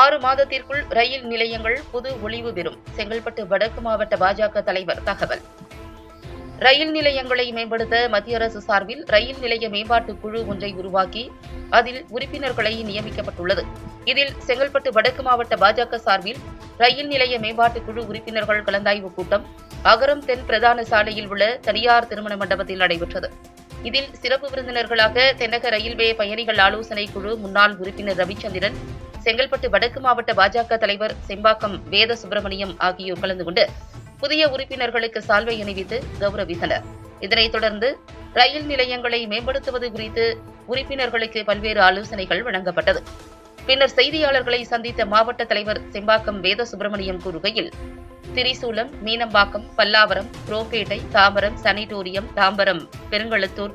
ஆறு மாதத்திற்குள் ரயில் நிலையங்கள் புது ஒளிவு பெறும். செங்கல்பட்டு வடக்கு மாவட்ட பாஜக தலைவர் தகவல். ரயில் நிலையங்களை மேம்படுத்த மத்திய அரசு சார்பில் ரயில் நிலைய மேம்பாட்டு குழு ஒன்றை உருவாக்கி அதில் உறுப்பினர்களை நியமிக்கப்பட்டுள்ளது. இதில் செங்கல்பட்டு வடக்கு மாவட்ட பாஜக சார்பில் ரயில் நிலைய மேம்பாட்டு குழு உறுப்பினர்கள் கலந்தாய்வு கூட்டம் அகரம் தென் பிரதான சாலையில் உள்ள தனியார் திருமண மண்டபத்தில் நடைபெற்றது. இதில் சிறப்பு விருந்தினர்களாக தென்னக ரயில்வே பயணிகள் ஆலோசனை குழு முன்னாள் உறுப்பினர் ரவிச்சந்திரன் செங்கல்பட்டு வடக்கு மாவட்ட பாஜக தலைவர் செம்பாக்கம் வேத சுப்பிரமணியம் ஆகியோர் கலந்து கொண்டு புதிய உறுப்பினர்களுக்கு சால்வை அணிவித்து கௌரவித்தனர். இதனைத் தொடர்ந்து ரயில் நிலையங்களை மேம்படுத்துவது குறித்து உறுப்பினர்களுக்கு பல்வேறு ஆலோசனைகள் வழங்கப்பட்டது. பின்னர் செய்தியாளர்களை சந்தித்த மாவட்ட தலைவர் செம்பாக்கம் வேத சுப்பிரமணியம் கூறுகையில் திரிசூலம் மீனம்பாக்கம் பல்லாவரம் ரோப்பேட்டை தாம்பரம் சனிட்டோரியம் தாம்பரம் பெருங்களத்தூர்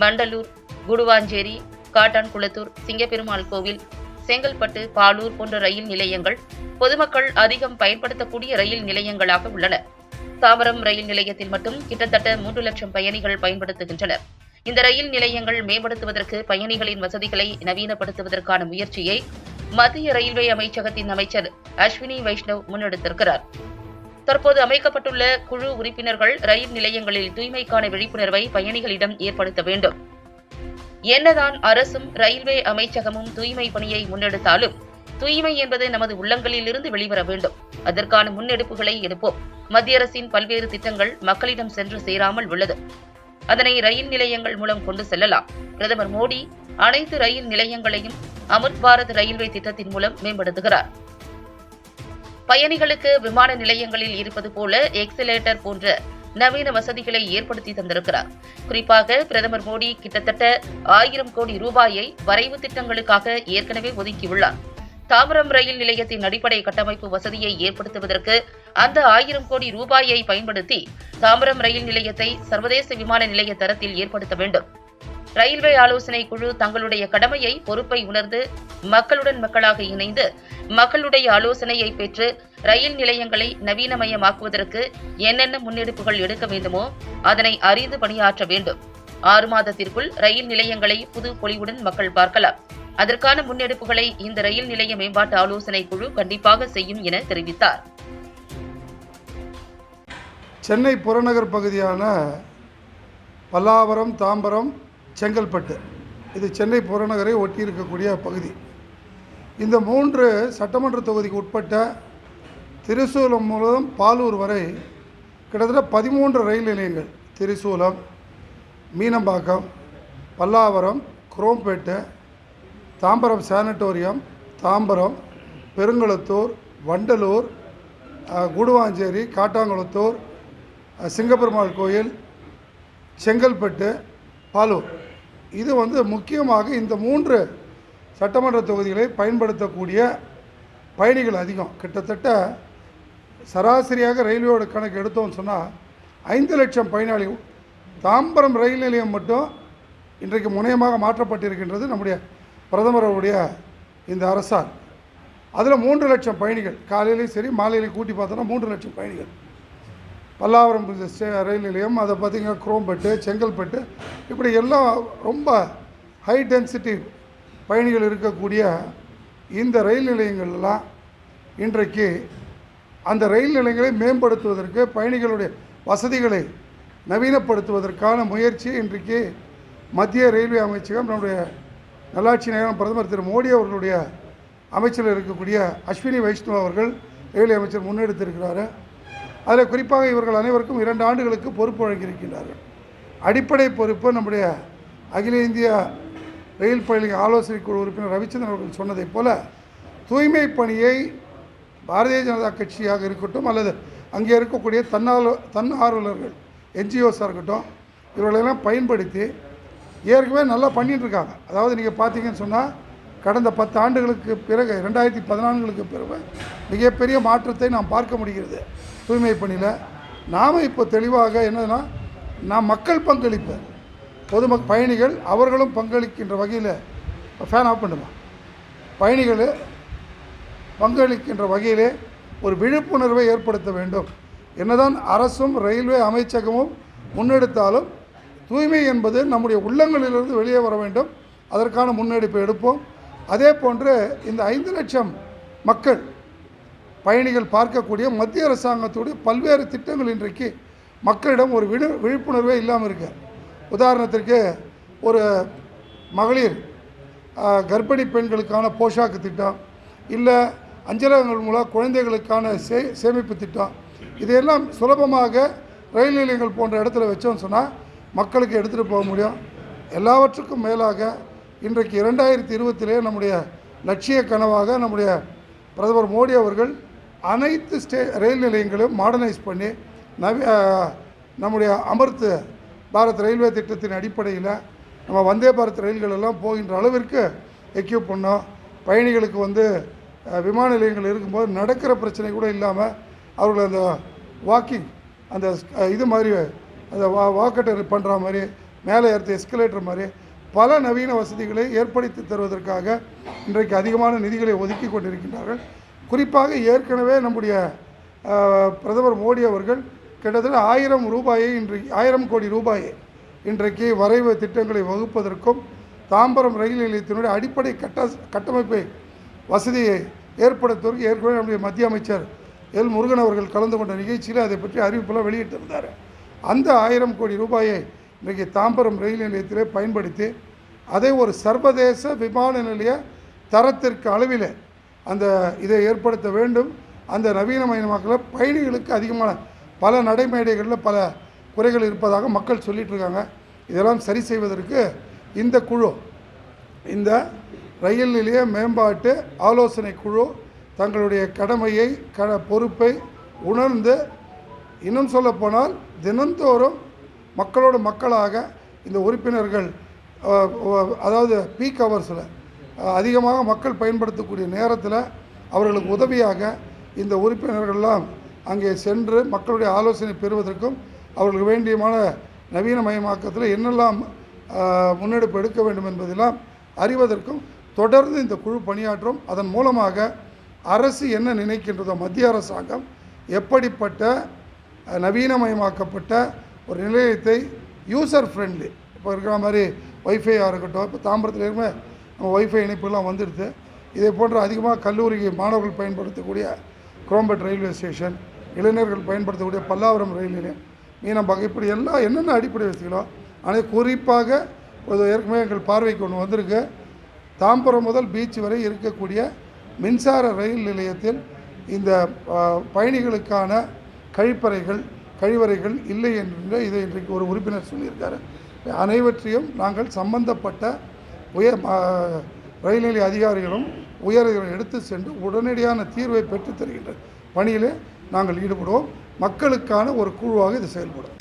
மண்டலூர் குடுவாஞ்சேரி காட்டான்குளத்தூர் சிங்கப்பெருமாள் கோவில் செங்கல்பட்டு பாலூர் போன்ற ரயில் நிலையங்கள் பொதுமக்கள் அதிகம் பயன்படுத்தக்கூடிய ரயில் நிலையங்களாக உள்ளன. தாம்பரம் ரயில் நிலையத்தில் மட்டும் கிட்டத்தட்ட மூன்று லட்சம் பயணிகள் பயன்படுத்துகின்றனர். இந்த ரயில் நிலையங்கள் மேம்படுத்துவதற்கு பயணிகளின் வசதிகளை நவீனப்படுத்துவதற்கான முயற்சியை மத்திய ரயில்வே அமைச்சகத்தின் அமைச்சர் அஸ்வினி வைஷ்ணவ் முன்னெடுத்திருக்கிறார். தற்போது அமைக்கப்பட்டுள்ள குழு உறுப்பினர்கள் ரயில் நிலையங்களில் தூய்மைக்கான விழிப்புணர்வை பயணிகளிடம் ஏற்படுத்த வேண்டும். என்னதான் அரசும் ரயில்வே அமைச்சகமும் தூய்மை பணியை முன்னெடுத்தாலும் தூய்மை என்பது நமது உள்ளங்களில் இருந்து வெளிவர வேண்டும். அதற்கான முன்னெடுப்புகளை எடுப்போம். மத்திய அரசின் பல்வேறு திட்டங்கள் மக்களிடம் சென்று சேராமல் உள்ளது. அதனை ரயில் நிலையங்கள் மூலம் கொண்டு செல்லலாம். பிரதமர் மோடி அனைத்து ரயில் நிலையங்களையும் அமிர்த் பாரத் ரயில்வே திட்டத்தின் மூலம் மேம்படுத்துகிறார். பயணிகளுக்கு விமான நிலையங்களில் இருப்பது போல எக்ஸலேட்டர் போன்ற நவீன வசதிகளை ஏற்படுத்தி தந்திருக்கிறார். குறிப்பாக பிரதமர் மோடி கிட்டத்தட்ட ஆயிரம் கோடி ரூபாயை வரைவு திட்டங்களுக்காக ஏற்கனவே ஒதுக்கியுள்ளார். தாம்பரம் ரயில் நிலையத்தின் அடிப்படை கட்டமைப்பு வசதியை ஏற்படுத்துவதற்கு அந்த ஆயிரம் கோடி ரூபாயை பயன்படுத்தி தாம்பரம் ரயில் நிலையத்தை சர்வதேச விமான நிலைய தரத்தில் ஏற்படுத்த வேண்டும். ரயில்வே ஆலோசனை குழு தங்களுடைய கடமையை பொறுப்பை உணர்ந்து மக்களுடன் மக்களாக இணைந்து மக்களுடைய ஆலோசனையை பெற்று ரயில் நிலையங்களை நவீனமயமாக்குவதற்கு என்னென்ன முன்னெடுப்புகள் எடுக்க வேண்டுமோ அதனை அறிந்து பணியாற்ற வேண்டும். ஆறு மாதத்திற்குள் ரயில் நிலையங்களை புது பொலிவுடன் மக்கள் பார்க்கலாம். அதற்கான முன்னெடுப்புகளை இந்த ரயில் நிலைய மேம்பாட்டு ஆலோசனை குழு கண்டிப்பாக செய்யும் என தெரிவித்தார். சென்னை புறநகர் பகுதியான பல்லாவரம் தாம்பரம் செங்கல்பட்டு. இது சென்னை புறநகரை ஒட்டி இருக்கக்கூடிய பகுதி. இந்த மூன்று சட்டமன்ற தொகுதிக்கு உட்பட்ட திரிசூலம் மூலம் பாலூர் வரை கிட்டத்தட்ட பதிமூன்று ரயில் நிலையங்கள். திரிசூலம் மீனம்பாக்கம் பல்லாவரம் குரோம்பேட்டை தாம்பரம் சானிட்டோரியம் தாம்பரம் பெருங்குளத்தூர் வண்டலூர் குடுவாஞ்சேரி கூடுவாஞ்சேரி காட்டாங்குளத்தூர் சிங்கப்பெருமாள் கோயில் செங்கல்பட்டு பாலூர். இது வந்து முக்கியமாக இந்த மூன்று சட்டமன்ற தொகுதிகளை பயன்படுத்தக்கூடிய பயணிகள் அதிகம். கிட்டத்தட்ட சராசரியாக ரயில்வேயோட கணக்கு எடுத்தோம்னு சொன்னால் ஐந்து லட்சம் பயனாளிகள் தாம்பரம் ரயில் நிலையம் மட்டும் இன்றைக்கு முனையமாக மாற்றப்பட்டிருக்கின்றது நம்முடைய பிரதமருடைய இந்த அரசால். அதில் மூன்று லட்சம் பயணிகள் காலையிலையும் சரி மாலையிலையும் கூட்டி பார்த்தோன்னா மூன்று லட்சம் பயணிகள். பல்லாவரம் ஸ்டே- ரயில் நிலையம் அதை பார்த்திங்கன்னா குரோம்பட்டு செங்கல்பட்டு இப்படி எல்லாம் ரொம்ப ஹை டென்சிட்டி பயணிகள் இருக்கக்கூடிய இந்த ரயில் நிலையங்கள்லாம் இன்றைக்கு அந்த ரயில் நிலையங்களை மேம்படுத்துவதற்கு பயணிகளுடைய வசதிகளை நவீனப்படுத்துவதற்கான முயற்சி இன்றைக்கு மத்திய ரயில்வே அமைச்சகம் நம்முடைய நல்லாட்சி நகரம் பிரதமர் திரு மோடி அவர்களுடைய அமைச்சரில் இருக்கக்கூடிய அஸ்வினி வைஷ்ணவ் அவர்கள் ரயில்வே அமைச்சர் முன்னெடுத்திருக்கிறாரு. அதில் குறிப்பாக இவர்கள் அனைவருக்கும் இரண்டு ஆண்டுகளுக்கு பொறுப்பு வழங்கியிருக்கின்றார்கள். அடிப்படை பொறுப்பு நம்முடைய அகில இந்திய ரயில் பயணி ஆலோசனை குழு உறுப்பினர் ரவிச்சந்திரன் அவர்கள் சொன்னதைப் போல தூய்மை பணியை பாரதிய ஜனதா கட்சியாக இருக்கட்டும் அல்லது அங்கே இருக்கக்கூடிய தன்னார்வ தன்னார்வலர்கள் என்ஜிஓஸாக இருக்கட்டும் இவர்களெல்லாம் பயன்படுத்தி ஏற்கனவே நல்லா பண்ணிகிட்டு இருக்காங்க. அதாவது நீங்கள் பார்த்தீங்கன்னு சொன்னால் கடந்த பத்து ஆண்டுகளுக்கு பிறகு ரெண்டாயிரத்தி பதினான்குகளுக்கு பிறகு மிகப்பெரிய மாற்றத்தை நாம் பார்க்க முடிகிறது. தூய்மை பணியில் நாம் இப்போ தெளிவாக என்னதுன்னா நாம் மக்கள் பங்களிப்பு பொதுமக் பயணிகள் அவர்களும் பங்களிக்கின்ற வகையில் ஃபேன் ஆஃப் பண்ணுமா? பயணிகள் பங்களிக்கின்ற வகையிலே ஒரு விழிப்புணர்வை ஏற்படுத்த வேண்டும். என்னதான் அரசும் ரயில்வே அமைச்சகமும் முன்னெடுத்தாலும் தூய்மை என்பது நம்முடைய உள்ளங்களிலிருந்து வெளியே வர வேண்டும். அதற்கான முன்னெடுப்பை எடுப்போம். அதே போன்று இந்த ஐந்து லட்சம் மக்கள் பயணிகள் பார்க்கக்கூடிய மத்திய அரசாங்கத்துடைய பல்வேறு திட்டங்கள் இன்றைக்கு மக்களிடம் ஒரு விழு விழிப்புணர்வே இல்லாமல் இருக்கு. உதாரணத்திற்கு ஒரு மகளிர் கர்ப்பிணி பெண்களுக்கான போஷாக்கு திட்டம் இல்லை அஞ்சலகங்கள் மூலம் குழந்தைகளுக்கான சே சேமிப்பு திட்டம் இதையெல்லாம் சுலபமாக ரயில் நிலையங்கள் போன்ற இடத்துல வச்சோம்னு சொன்னால் மக்களுக்கு எடுத்துகிட்டு போக முடியும். எல்லாவற்றுக்கும் மேலாக இன்றைக்கு இரண்டாயிரத்தி இருபத்திலே நம்முடைய லட்சிய கனவாக நம்முடைய பிரதமர் மோடி அவர்கள் அனைத்து ஸ்டே ரயில் நிலையங்களையும் மாடர்னைஸ் பண்ணி நவ நம்முடைய அமர்த் பாரத் ரயில்வே திட்டத்தின் அடிப்படையில் நம்ம வந்தே பாரத் ரயில்கள் எல்லாம் போகின்ற அளவிற்கு எக்யூப் பண்ணோம் பயணிகளுக்கு வந்து விமான நிலையங்கள் இருக்கும்போது நடக்கிற பிரச்சனை கூட இல்லாமல் அவர்கள் அந்த வாக்கிங் அந்த இது மாதிரி அந்த வா வாக்கட்டர் பண்ணுற மாதிரி மேலே ஏற்ற எஸ்கலேட்டர் மாதிரி பல நவீன வசதிகளை ஏற்படுத்தி தருவதற்காக இன்றைக்கு அதிகமான நிதிகளை ஒதுக்கி கொண்டிருக்கின்றார்கள். குறிப்பாக ஏற்கனவே நம்முடைய பிரதமர் மோடி அவர்கள் கிட்டத்தட்ட ஆயிரம் ரூபாயை இன்றைக்கு ஆயிரம் கோடி ரூபாயை இன்றைக்கு வரைவு திட்டங்களை வகுப்பதற்கும் தாம்பரம் ரயில் நிலையத்தினுடைய அடிப்படை கட்ட கட்டமைப்பை வசதியை ஏற்படுத்துவதற்கு ஏற்கனவே நம்முடைய மத்திய அமைச்சர் எல் முருகன் அவர்கள் கலந்து கொண்ட நிகழ்ச்சியில் அதை பற்றி அறிவிப்பெல்லாம் வெளியிட்டிருந்தார். அந்த ஆயிரம் கோடி ரூபாயை இன்றைக்கு தாம்பரம் ரயில் நிலையத்திலே பயன்படுத்தி அதை ஒரு சர்வதேச விமான நிலைய தரத்திற்கு அளவில் அந்த இதை ஏற்படுத்த வேண்டும். அந்த நவீனமயமாக்கல பயணிகளுக்கு அதிகமான பல நடைமேடைகளில் பல குறைகள் இருப்பதாக மக்கள் சொல்லிகிட்டு இருக்காங்க இதெல்லாம் சரி செய்வதற்கு இந்த குழு இந்த ரயில் நிலைய மேம்பாட்டு ஆலோசனை குழு தங்களுடைய கடமையை க பொறுப்பை உணர்ந்து இன்னும் சொல்லப்போனால் தினந்தோறும் மக்களோட மக்களாக இந்த உறுப்பினர்கள் அதாவது பீக் ஹவர்ஸில் அதிகமாக மக்கள் பயன்படுத்தக்கூடிய நேரத்தில் அவர்களுக்கு உதவியாக இந்த உறுப்பினர்கள்லாம் அங்கே சென்று மக்களுடைய ஆலோசனை பெறுவதற்கும் அவர்களுக்கு வேண்டியமான நவீனமயமாக்கத்தில் என்னெல்லாம் முன்னெடுப்பு எடுக்க வேண்டும் என்பதெல்லாம் அறிவதற்கும் தொடர்ந்து இந்த குழு பணியாற்றும். அதன் மூலமாக அரசு என்ன நினைக்கின்றதோ மத்திய அரசாங்கம் எப்படிப்பட்ட நவீனமயமாக்கப்பட்ட ஒரு நிலையத்தை யூசர் ஃப்ரெண்ட்லி இப்போ இருக்கிற மாதிரி ஒய்ஃபையாக இருக்கட்டும் இப்போ தாம்பரத்தில் இருக்கிற நம்ம ஒய்ஃபை இணைப்புலாம் வந்துடுது. இதே போன்ற அதிகமாக கல்லூரி மாணவர்கள் பயன்படுத்தக்கூடிய குரோம்பட் ரயில்வே ஸ்டேஷன் இளைஞர்கள் பயன்படுத்தக்கூடிய பல்லாவரம் ரயில் நிலையம் மீனம்பாக்கம் இப்படி எல்லாம் என்னென்ன அடிப்படை வசதிகளோ ஆனால் குறிப்பாக ஒரு ஏற்கனவே எங்கள் பார்வைக்கு ஒன்று வந்திருக்கு. தாம்பரம் முதல் பீச் வரை இருக்கக்கூடிய மின்சார ரயில் நிலையத்தில் இந்த பயணிகளுக்கான கழிப்பறைகள் கழிவறைகள் இல்லை என்ற இதை இன்றைக்கு ஒரு உறுப்பினர் சொல்லியிருக்காரு. அனைவற்றையும் நாங்கள் சம்பந்தப்பட்ட உயர் ரயில் நிலைய அதிகாரிகளும் உயரதிகளும் எடுத்து சென்று உடனடியான தீர்வை பெற்றுத் தருகின்ற பணியிலே நாங்கள் ஈடுபடுவோம். மக்களுக்கான ஒரு குழுவாக இது செயல்படும்.